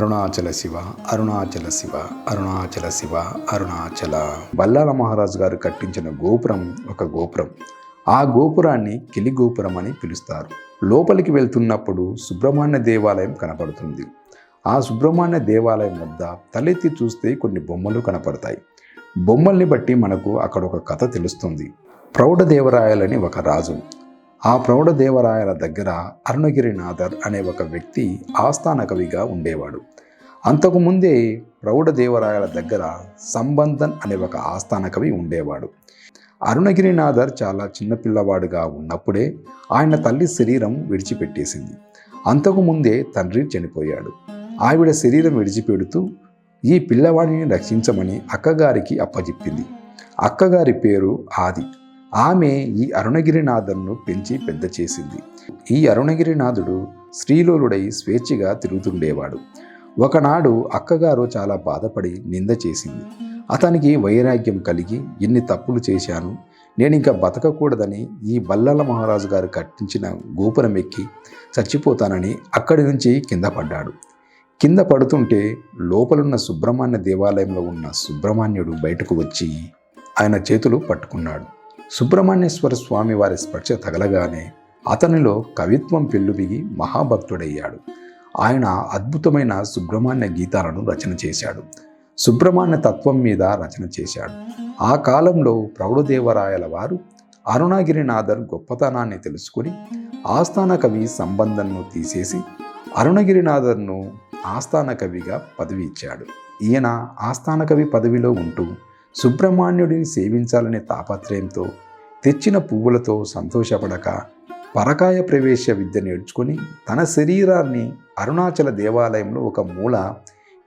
అరుణాచల శివ అరుణాచల శివ అరుణాచల శివ అరుణాచల. బల్లాల మహారాజు గారు కట్టించిన గోపురం ఒక గోపురం. ఆ గోపురాన్ని కిలి గోపురం అని పిలుస్తారు. లోపలికి వెళ్తున్నప్పుడు సుబ్రహ్మణ్య దేవాలయం కనపడుతుంది. ఆ సుబ్రహ్మణ్య దేవాలయం వద్ద తలెత్తి చూస్తే కొన్ని బొమ్మలు కనపడతాయి. బొమ్మల్ని బట్టి మనకు అక్కడ ఒక కథ తెలుస్తుంది. ప్రౌఢదేవరాయలని ఒక రాజు. ఆ ప్రౌఢదేవరాయల దగ్గర అరుణగిరినాథర్ అనే ఒక వ్యక్తి ఆస్థాన కవిగా ఉండేవాడు. అంతకుముందే ప్రౌఢదేవరాయల దగ్గర సంబంధన్ అనే ఒక ఆస్థాన కవి ఉండేవాడు. అరుణగిరినాథర్ చాలా చిన్నపిల్లవాడుగా ఉన్నప్పుడే ఆయన తల్లి శరీరం విడిచిపెట్టేసింది. అంతకుముందే తండ్రి చనిపోయాడు. ఆవిడ శరీరం విడిచిపెడుతూ ఈ పిల్లవాడిని రక్షించమని అక్కగారికి అప్పచెప్పింది అక్కగారి పేరు ఆది. ఆమె ఈ అరుణగిరినాథన్ను పెంచి పెద్ద చేసింది. ఈ అరుణగిరినాథుడు శ్రీలోలుడై స్వేచ్ఛగా తిరుగుతుండేవాడు. ఒకనాడు అక్కగారు చాలా బాధపడి నింద చేసింది. అతనికి వైరాగ్యం కలిగి ఎన్ని తప్పులు చేశాను. నేను ఇంకా బతకకూడదని ఈ బల్లల మహారాజు గారు కట్టించిన గోపురం ఎక్కి చచ్చిపోతానని అక్కడి నుంచి కింద పడ్డాడు. కింద పడుతుంటే లోపలున్న సుబ్రహ్మణ్య దేవాలయంలో ఉన్న సుబ్రహ్మణ్యుడు బయటకు వచ్చి ఆయన చేతులు పట్టుకున్నాడు. సుబ్రహ్మణ్యేశ్వర స్వామి వారి స్పర్శ తగలగానే అతనిలో కవిత్వం పెళ్ళుబిగి మహాభక్తుడయ్యాడు. ఆయన అద్భుతమైన సుబ్రహ్మణ్య గీతాలను రచన చేశాడు. సుబ్రహ్మణ్య తత్వం మీద రచన చేశాడు. ఆ కాలంలో ప్రౌఢదేవరాయల వారు అరుణగిరినాథర్ గొప్పతనాన్ని తెలుసుకుని ఆస్థాన కవి సంబంధంను తీసేసి అరుణగిరినాథర్ను ఆస్థాన కవిగా పదవి ఇచ్చాడు. ఈయన ఆస్థాన కవి పదవిలో ఉంటూ సుబ్రహ్మణ్యుడిని సేవించాలనే తాపత్రయంతో తెచ్చిన పువ్వులతో సంతోషపడక పరకాయ ప్రవేశ విద్య నేర్చుకుని తన శరీరాన్ని అరుణాచల దేవాలయంలో ఒక మూల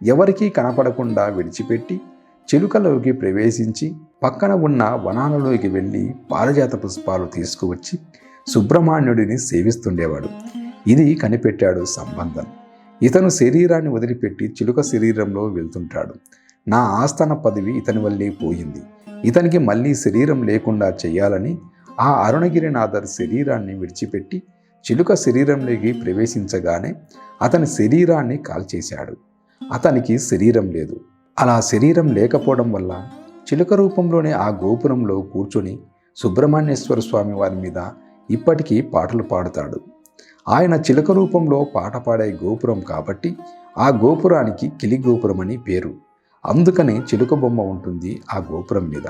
ఎవరికీ కనపడకుండా విడిచిపెట్టి చిలుకలోకి ప్రవేశించి పక్కన ఉన్న వనాలలోకి వెళ్ళి పారిజాత పుష్పాలు తీసుకువచ్చి సుబ్రహ్మణ్యుడిని సేవిస్తుండేవాడు. ఇది కనిపెట్టాడు సంబంధం. ఇతను శరీరాన్ని వదిలిపెట్టి చిలుక శరీరంలో వెళ్తుంటాడు. నా ఆస్థాన పదవి ఇతని వల్లే పోయింది. ఇతనికి మళ్ళీ శరీరం లేకుండా చేయాలని ఆ అరుణగిరినాథర్ శరీరాన్ని విడిచిపెట్టి చిలుక శరీరంలోకి ప్రవేశించగానే అతని శరీరాన్ని కాల్చేశాడు. అతనికి శరీరం లేదు. అలా శరీరం లేకపోవడం వల్ల చిలుక రూపంలోనే ఆ గోపురంలో కూర్చొని సుబ్రహ్మణ్యేశ్వర స్వామి వారి మీద ఇప్పటికీ పాటలు పాడుతాడు. ఆయన చిలుక రూపంలో పాట పాడే గోపురం కాబట్టి ఆ గోపురానికి కిలి గోపురం అని పేరు. అందుకనే చిలుక బొమ్మ ఉంటుంది ఆ గోపురం మీద.